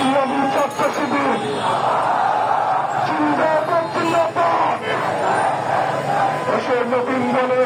জিয়াদির ছাত্র শিবির নবীন বলে